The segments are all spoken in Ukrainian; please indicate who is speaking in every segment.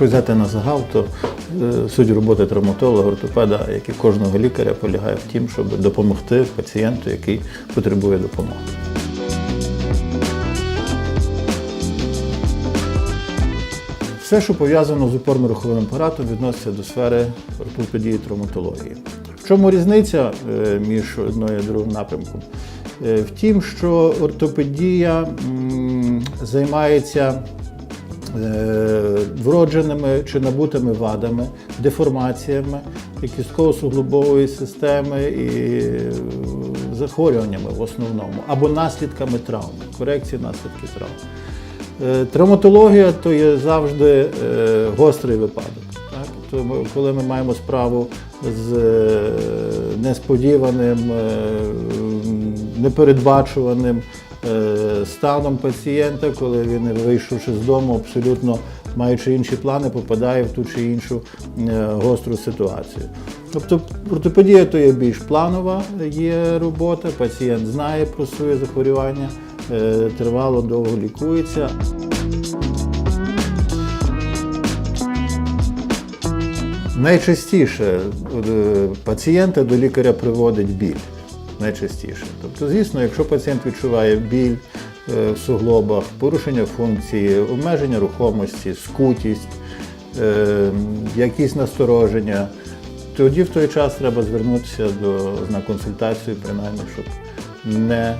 Speaker 1: Якщо взяти на загал, то е, суть роботи травматолога, ортопеда, як і кожного лікаря, полягає в тім, щоб допомогти пацієнту, який потребує допомоги. Все, що пов'язано з опорно-руховим апаратом, відноситься до сфери ортопедії і травматології. В чому різниця е, між одною і другим напрямком? Е, В тім, що ортопедія займається вродженими чи набутими вадами, деформаціями кістково-суглобової системи і е, захворюваннями в основному, або наслідками травми, корекції наслідків травм. Е, Травматологія то є завжди е, гострий випадок. Коли ми маємо справу з е, несподіваним, е, непередбачуваним е, станом пацієнта, коли він, вийшовши з дому, абсолютно маючи інші плани, попадає в ту чи іншу е, гостру ситуацію. Тобто ортопедія то є більш планова є робота, пацієнт знає про своє захворювання, е, тривало довго лікується. Найчастіше е, пацієнта до лікаря приводить біль. Найчастіше. Тобто, звісно, якщо пацієнт відчуває біль е, в суглобах, порушення функції, обмеження рухомості, скутість, е, якісь настороження, тоді в той час треба звернутися до, на консультацію, принаймні, щоб не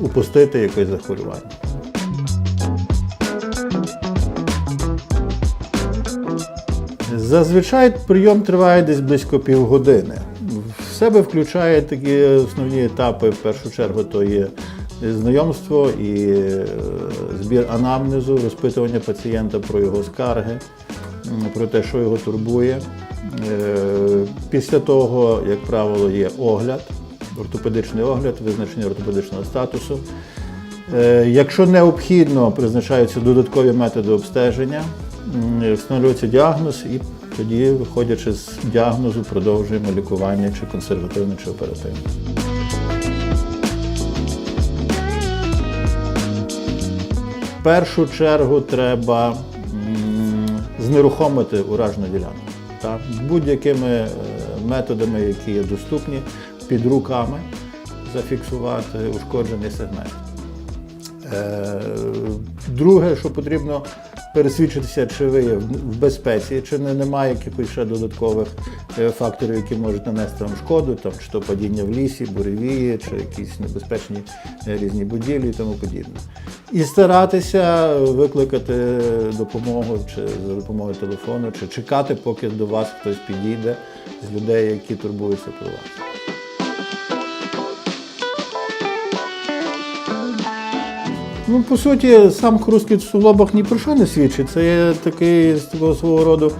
Speaker 1: упустити якесь захворювання. Зазвичай прийом триває десь близько півгодини. Себе включає такі основні етапи. В першу чергу то є знайомство і е, збір анамнезу, розпитування пацієнта про його скарги, про те, що його турбує. Е, Після того, як правило, є огляд, ортопедичний огляд, визначення ортопедичного статусу. Е, Якщо необхідно, призначаються додаткові методи обстеження, встановлюється діагноз і тоді, виходячи з діагнозу, продовжуємо лікування чи консервативне, чи оперативне. В першу чергу треба знерухомити уражену ділянку. Будь-якими е, методами, які є доступні, під руками зафіксувати ушкоджений сегмент. Е, Друге, що потрібно пересвідчитися, чи ви в безпеці, чи не, немає якихось ще додаткових е, факторів, які можуть нанести вам шкоду, там, чи то падіння в лісі, буревії, чи якісь небезпечні е, різні будівлі і тому подібне. І старатися викликати допомогу чи за допомогою телефону, чи чекати, поки до вас хтось підійде з людей, які турбуються про вас. Ну, по суті, сам хрускіт в суглобах ні про що не свідчить. Це є такий з такого свого роду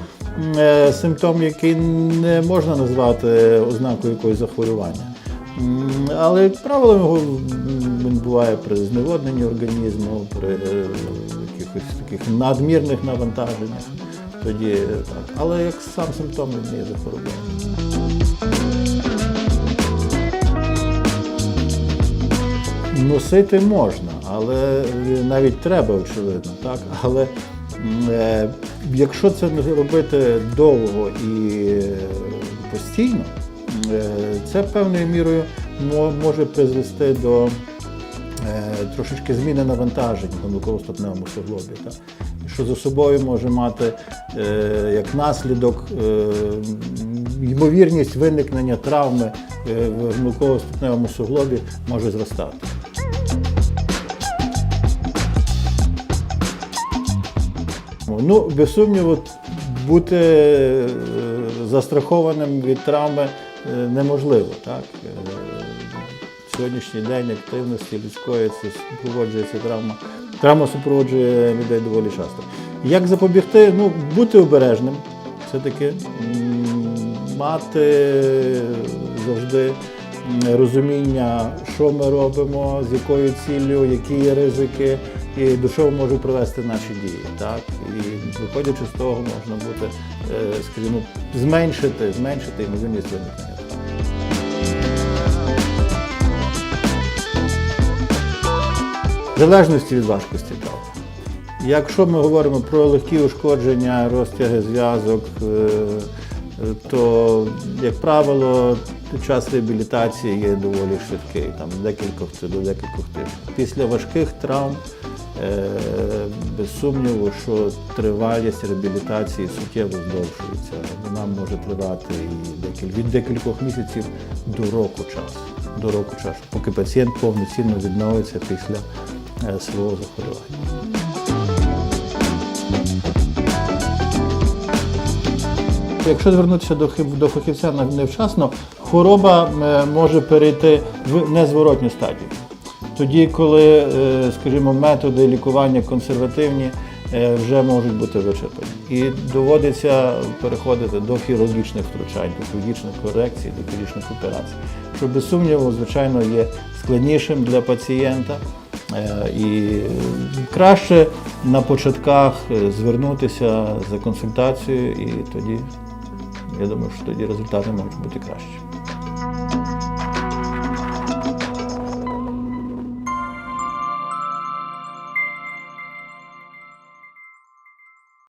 Speaker 1: е, симптом, який не можна назвати ознакою якогось захворювання. Але, як правило, він буває при зневодненні організму, при е, якихось таких надмірних навантаженнях. Тоді так. Але як сам симптом він є захворювання. Носити можна, але навіть треба, очевидно, так? Але е, якщо це робити довго і е, постійно, е, це певною мірою може призвести до е, трошечки зміни навантажень в гомілково-стопневому суглобі. Що за собою може мати е, як наслідок е, ймовірність виникнення травми е, в гомілково-стопневому суглобі може зростати. Ну, без сумніву, бути е, застрахованим від травми е, неможливо. Так? Е, Сьогоднішній день активності людської це супроводжується травма. Травма супроводжує людей доволі часто. Як запобігти? Ну, бути обережним, все-таки мати завжди розуміння, що ми робимо, з якою ціллю, які є ризики і до чого можуть привести наші дії. Так? І виходячи з того, можна бути, е, скажімо, зменшити, зменшити ймовірність виникнення. травм. В залежності від важкості травми. Якщо ми говоримо про легкі ушкодження, розтяги зв'язок, е, то, як правило, час реабілітації є доволі швидкий, там декількох до декількох тижнів. Після важких травм, без сумніву, що тривалість реабілітації суттєво здовжується. Вона може тривати і декіль, від декількох місяців до року часу. До року часу, поки пацієнт повноцінно відновиться після е, свого захворювання. Якщо звернутися до, до фахівця невчасно, хвороба е, може перейти в незворотню стадію. Тоді, коли, е, скажімо, методи лікування консервативні е, вже можуть бути вичерпані. І доводиться переходити до хірургічних втручань, до хірургічних корекцій, до хірургічних операцій, що без сумніву, звичайно, є складнішим для пацієнта. Е, І краще на початках звернутися за консультацією, і тоді, я думаю, що тоді результати можуть бути кращі.